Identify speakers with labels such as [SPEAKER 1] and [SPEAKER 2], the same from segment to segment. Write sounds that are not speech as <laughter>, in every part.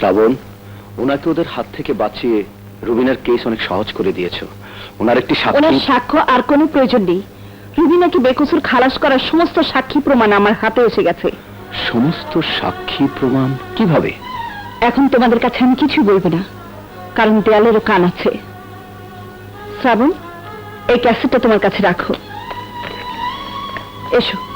[SPEAKER 1] শ্রাবণ ওনাকে ওদের হাত থেকে বাঁচিয়ে রুবিনার কেস অনেক সহজ করে দিয়েছ। ওনার একটি
[SPEAKER 2] ওনার
[SPEAKER 1] সাক্ষী
[SPEAKER 2] সাক্ষ্য আর কোনো প্রয়োজন নেই। রুবিনাকে বেকসুর খালাস করার সমস্ত সাক্ষী প্রমাণ আমার হাতে এসে গেছে।
[SPEAKER 1] সমস্ত সাক্ষী প্রমাণ? কীভাবে?
[SPEAKER 2] এখন তোমাদের কাছে আমি কিছু বলব না কারণ দেয়ালেরও কান আছে। শ্রাবণ এই ক্যাসেটটা তোমার কাছে রাখো। এসো।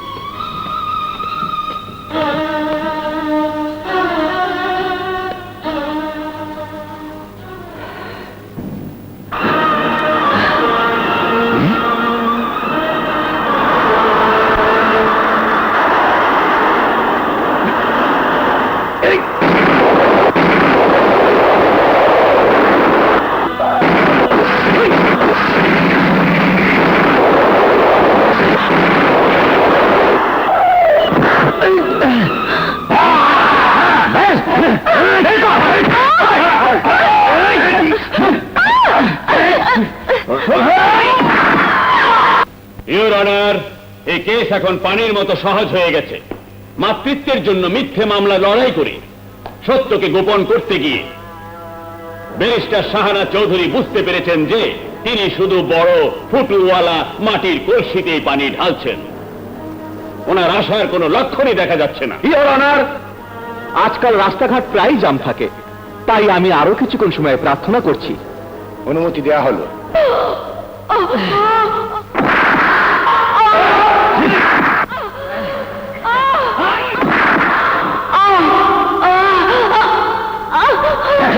[SPEAKER 3] ইউর অনার এই কেস এখন পানির মতো সহজ হয়ে গেছে। মাতৃত্বের জন্য মিথ্যে মামলা লড়াই করে সত্যকে গোপন করতে গিয়ে। ব্যারিস্টার শাহানা চৌধুরী বুঝতে পেরেছেন যে তিনি শুধু বড় ফুটুওয়ালা মাটির কলসিতেই পানি ঢালছেন। ওনার আশার কোনো লক্ষণই দেখা যাচ্ছে না।
[SPEAKER 1] ইয়োর অনার আজকাল রাস্তাঘাট প্রায় জাম থাকে। তাই আমি আরও কিছুক্ষণ সময় প্রার্থনা করছি। অনুমতি দেয়া হলো। <gasps>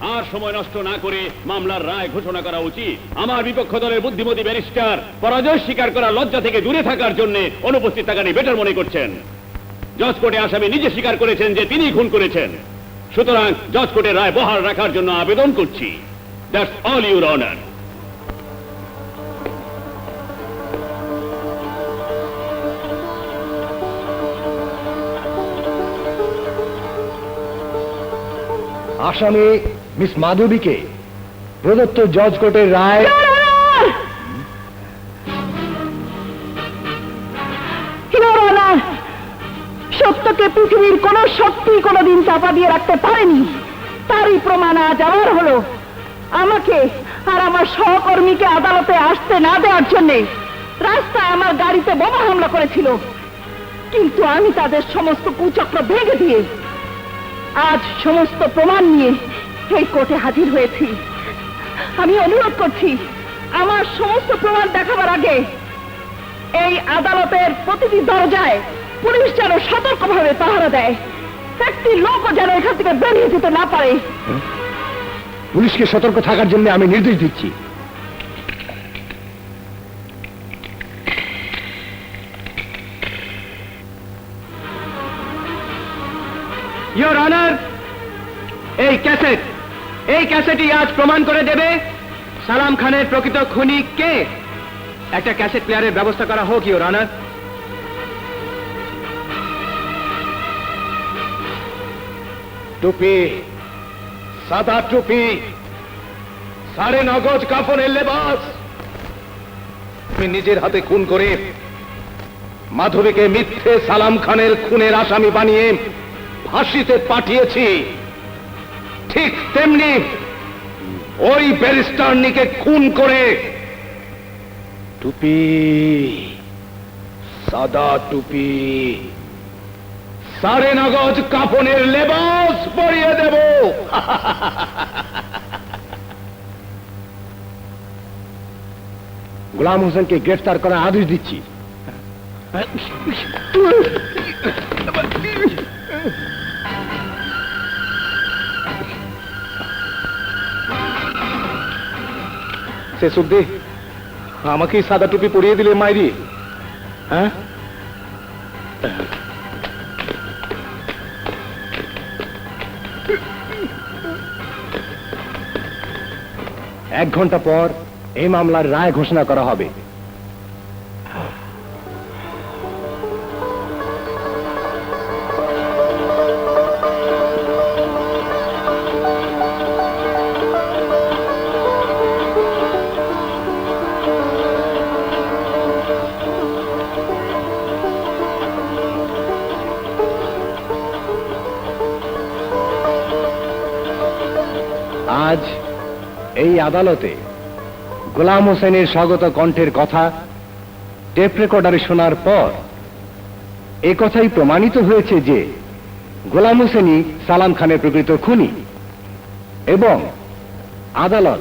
[SPEAKER 3] আর সময় নষ্ট না করে মামলার রায় ঘোষণা করা উচিত। আমার বিপক্ষ দলের বুদ্ধিমতী ব্যারিস্টার পরাজয় স্বীকার করা লজ্জা থেকে দূরে থাকার জন্য অনুপস্থিত থাকানি বেটার মনে করছেন। জজ কোর্টে আসামি নিজে স্বীকার করেছেন যে তিনি খুন করেছেন। সুতরাং জজ রায় বহাল রাখার জন্য আবেদন করছি। দ্যাটস অল ইউর অনার
[SPEAKER 4] আসামি মিস মাধবীকে প্রদত্ত জজ কোর্টের রায়
[SPEAKER 2] সত্যকে পৃথিবীর কোন শক্তি চাপা দিয়ে রাখতে পারেনি। তারই প্রমাণ আজ আমার হলো। আমাকে আর আমার সহকর্মীকে আদালতে আসতে না দেওয়ার জন্য রাস্তায় আমার গাড়িতে বোমা হামলা করেছিল। কিন্তু আমি তাদের সমস্ত কুচক্র ভেঙে দিয়ে আজ সমস্ত প্রমাণ নিয়ে এই কোর্টে হাজির হয়েছি। আমি অনুরোধ করছি, আমার সমস্ত প্রমাণ দেখাবার আগে এই আদালতের প্রতিটি দরজায় পুলিশ যেন সতর্কভাবে পাহারা দেয়, একটি লোকও যেন এখান থেকে বেরিয়ে যেতে না পারে।
[SPEAKER 4] পুলিশকে সতর্ক থাকার জন্য আমি নির্দেশ দিচ্ছি।
[SPEAKER 5] ইয়োর অনার এই ক্যাসেট এই ক্যাসেটই আজ প্রমাণ করে দেবে সালাম খানের প্রকৃত খুনি কে? একটা ক্যাসেট প্লেয়ারের ব্যবস্থা করা হোক ইওর অনার
[SPEAKER 4] টুপি, সাদা টুপি, সাড়ে নগজ কাফনের লেবাস। আমি নিজের হাতে খুন করে মাধবীকে মিথ্যে সালাম খানের খুনের আসামি বানিয়ে ফাঁসিতে পাঠিয়েছি। ঠিক তেমনি ওই ব্যারিস্টারনিকে খুন করে টুপি সাদা টুপি সাড়ে নগজ কাফনের লেবাস পরিয়ে দেব। গোলাম হোসেনকে গ্রেফতার করার আদেশ দিচ্ছি। সে সুদ্দি আমাকেই সাদা টুপি পরিয়ে দিলে মাইরি। হ্যাঁ? এক ঘণ্টা পর এই মামলার রায় ঘোষণা করা হবে। আজ এই আদালতে গোলাম হোসেনের স্বাগত কণ্ঠের কথা টেপ রেকর্ডারে শোনার পর এ কথাই প্রমাণিত হয়েছে যে গোলাম হোসেনই সালাম খানের প্রকৃত খুনি এবং আদালত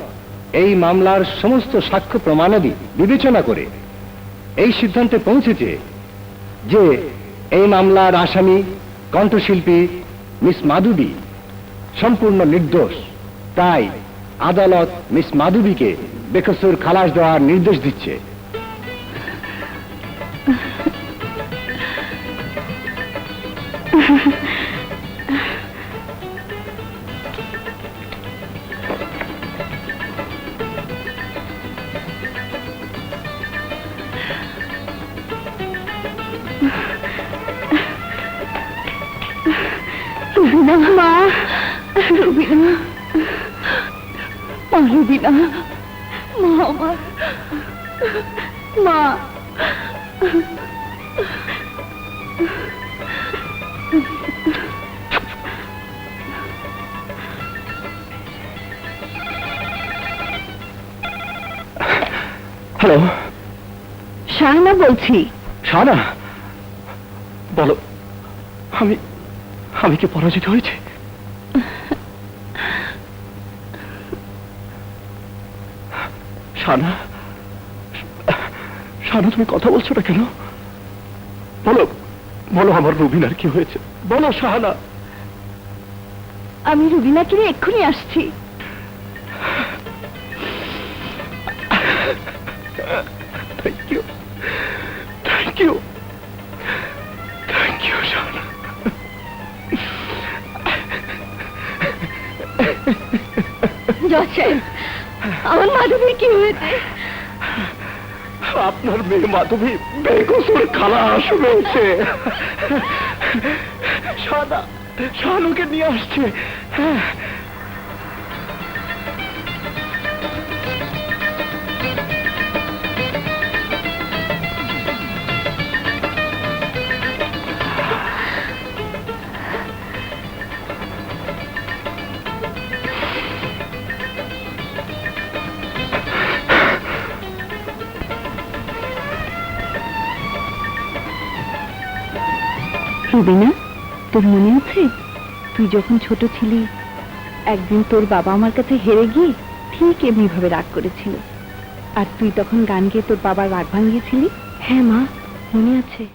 [SPEAKER 4] এই মামলার সমস্ত সাক্ষ্য প্রমাণাদি বিবেচনা করে এই সিদ্ধান্তে পৌঁছেছে যে এই মামলার আসামি কণ্ঠশিল্পী মিস মাধুবী সম্পূর্ণ নির্দোষ। তাই আদালত মিস মাধবীকে বেকসুর খালাস দেওয়ার নির্দেশ দিচ্ছে।
[SPEAKER 2] মা রুবিনা মা রুবিনা মা আমার মা।
[SPEAKER 4] হ্যালো
[SPEAKER 2] শাহনা বলছি।
[SPEAKER 4] সানা বলো আমি আমি কি পরাজিত হয়েছে? সানা সানা, তুমি কথা বলছো না কেন? বলো বলো আমার রুবিনার কি হয়েছে। বলো সাহানা।
[SPEAKER 2] আমি রুবিনাকে নিয়ে এক্ষুনি আসছি। আমার মাধবীর কি হয়েছে?
[SPEAKER 4] আপনার মেয়ে মাধবী বেকসুর আসু হয়েছে সাদা, শানুকে নিয়ে আসছে। হ্যাঁ
[SPEAKER 2] রুবিনা তোর মনে আছে? তুই যখন ছোট ছিলি, একদিন তোর বাবা আমার কাছে হেরে গিয়ে ঠিক এমনি ভাবে রাগ করেছিল। আর তুই তখন গান গিয়ে তোর বাবার রাগ ভাঙিয়েছিলি? হ্যাঁ মা, মনে আছে।